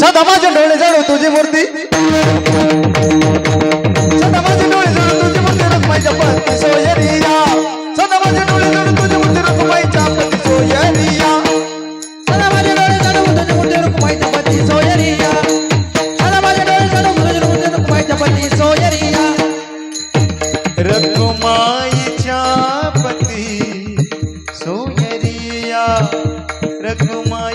सदा माझे डोळे तुझी मूर्ती। सदा माझे डोळे तुझी मूर्ती रखमाईच्या पती सोयरिया। सदा माझे डोळे जाणव तुझी मूर्ती रखमाईच्या पती सोयरिया। सदा माझे डोळे तुझी मूर्ती रखमाईच्या पती सोयरिया। सदा माझे डोळे तुझी मूर्ती रखमाईच्या पती सोयरिया। रखमाईच्या पती सोयरिया। रखमाई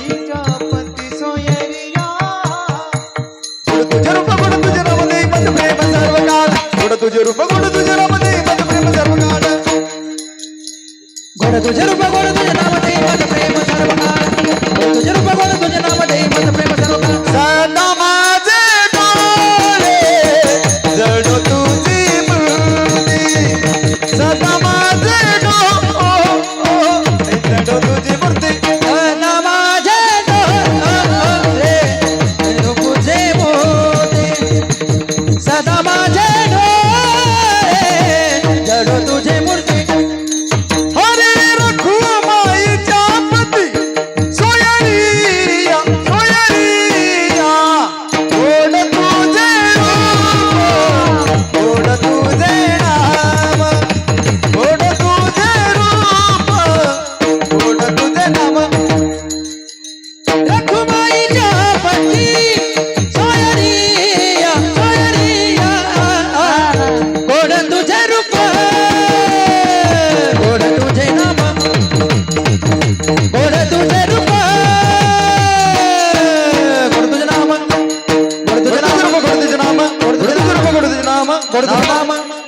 तुझे रूप गुण तुझे नाम दे मत प्रेम सर्व काल गुण तुझे रूप गुण तुझे नाम दे मत प्रेम सर्व काल तुझे रूप गुण तुझे नाम दे मत प्रेम सर्व काल सदा माझे डोळे जणू तुझी मूर्ती सदा माझे डोळे जणू तुझी मूर्ती করে দাও